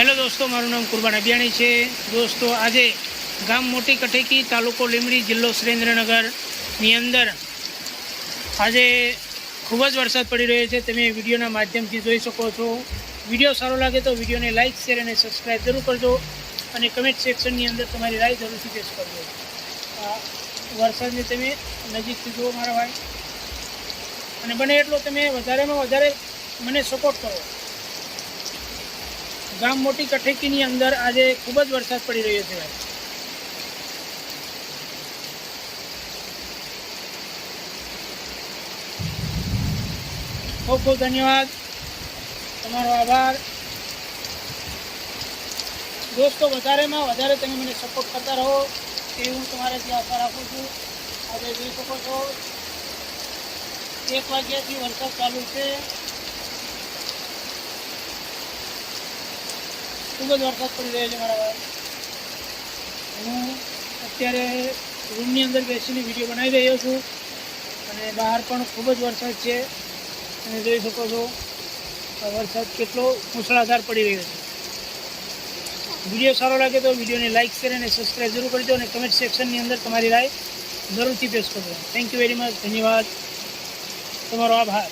Hello દોસ્તો, મારું નામ કુરબાન અભિયાણી છે. દોસ્તો, આજે ગામ મોટી કઠેકી તાલુકો લીમડી જિલ્લો સુરેન્દ્રનગરની અંદર આજે ખૂબ જ વરસાદ પડી રહ્યો છે. તમે વિડીયોના માધ્યમથી જોઈ શકો છો. વીડિયો સારો લાગે તો વિડીયોને લાઇક શેર અને સબસ્ક્રાઈબ જરૂર કરજો અને કમેન્ટ સેક્શનની અંદર તમારી રાય જરૂરથી પેશ કરજો. વરસાદને તમે નજીકથી જુઓ મારા ભાઈ. અને બને એટલો તમે વધારેમાં વધારે મને સપોર્ટ કરો. ગામ મોટી કઠેકીની અંદર આજે ખૂબ જ વરસાદ પડી રહ્યો છે ભાઈ. ખૂબ ખૂબ ધન્યવાદ. તમારો આભાર. દોસ્તો, વધારેમાં વધારે તમે મને સપોર્ટ કરતા રહો એવી હું તમારાથી આશા રાખું છું. આજે જોઈ શકો છો. એક વાગ્યાથી વરસાદ ચાલુ છે. ખૂબ જ વરસાદ પડી રહ્યો છે મારા ભાઈ હું અત્યારે રૂમની અંદર બેસીને વીડિયો બનાવી રહ્યો છું અને બહાર પણ ખૂબ જ વરસાદ છે. તમે જોઈ શકો છો વરસાદ કેટલો મુસળાધાર પડી રહ્યો છે. વીડિયો સારો લાગે તો વિડીયોને લાઇક શેર અને સબસ્ક્રાઈબ જરૂર કરજો અને કમેન્ટ સેક્શનની અંદર તમારી રાય જરૂરથી પેશ કરજો. થેન્ક યુ વેરી મચ ધન્યવાદ. તમારો આભાર.